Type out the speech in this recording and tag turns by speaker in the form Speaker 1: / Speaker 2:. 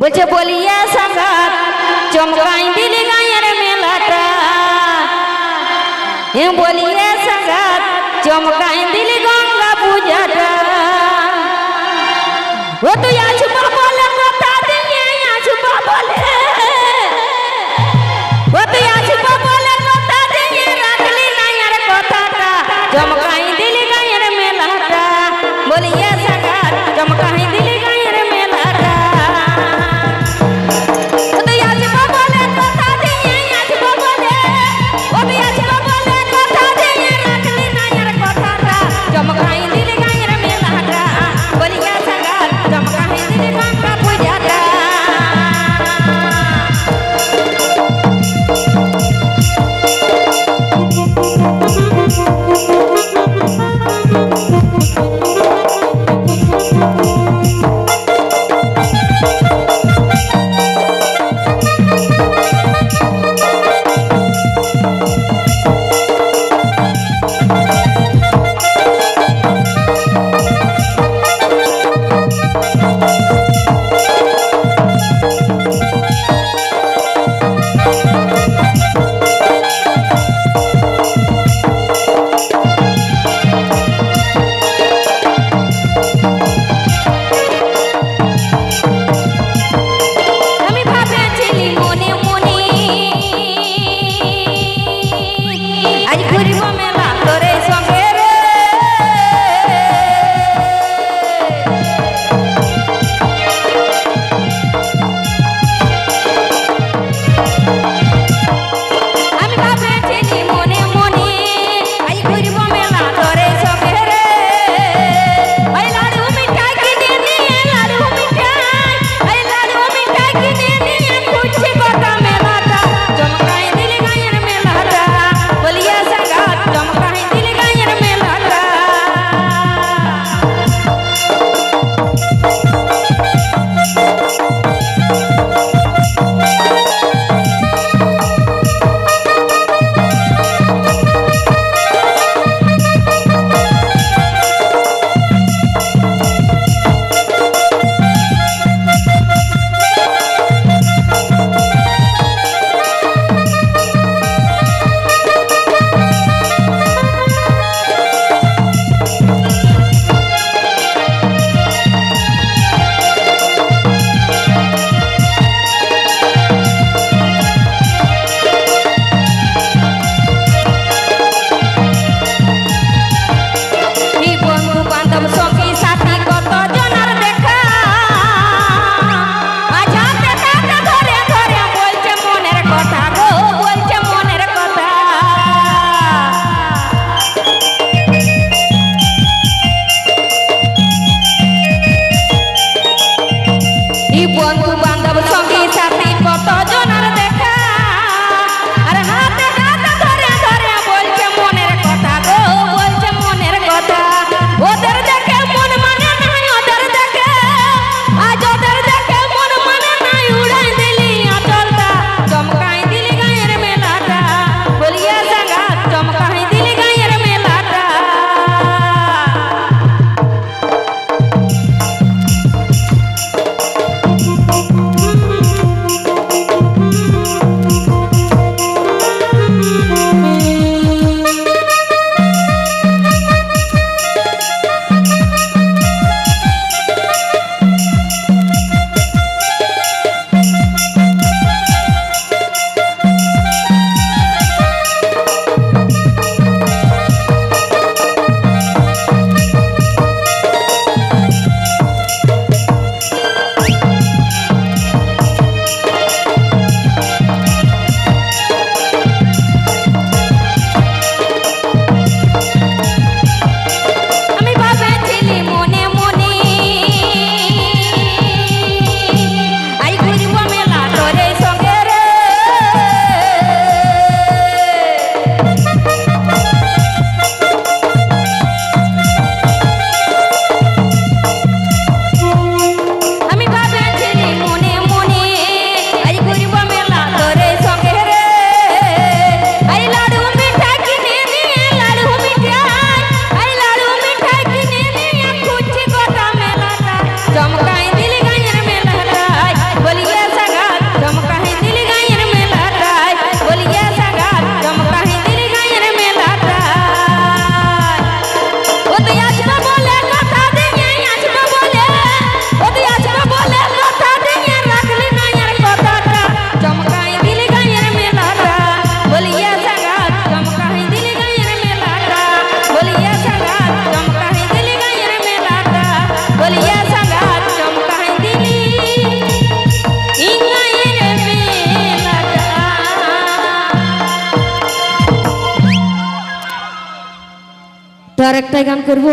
Speaker 1: বলছে বলিয়া সাক্ষাৎ চমকাই দিলি গায়ের মেলাটা। বলিয়া সাক্ষাৎ চমকাই দিলি গঙ্গা পূজাটা। Ai, por um momento.
Speaker 2: আর একটাই গান করবো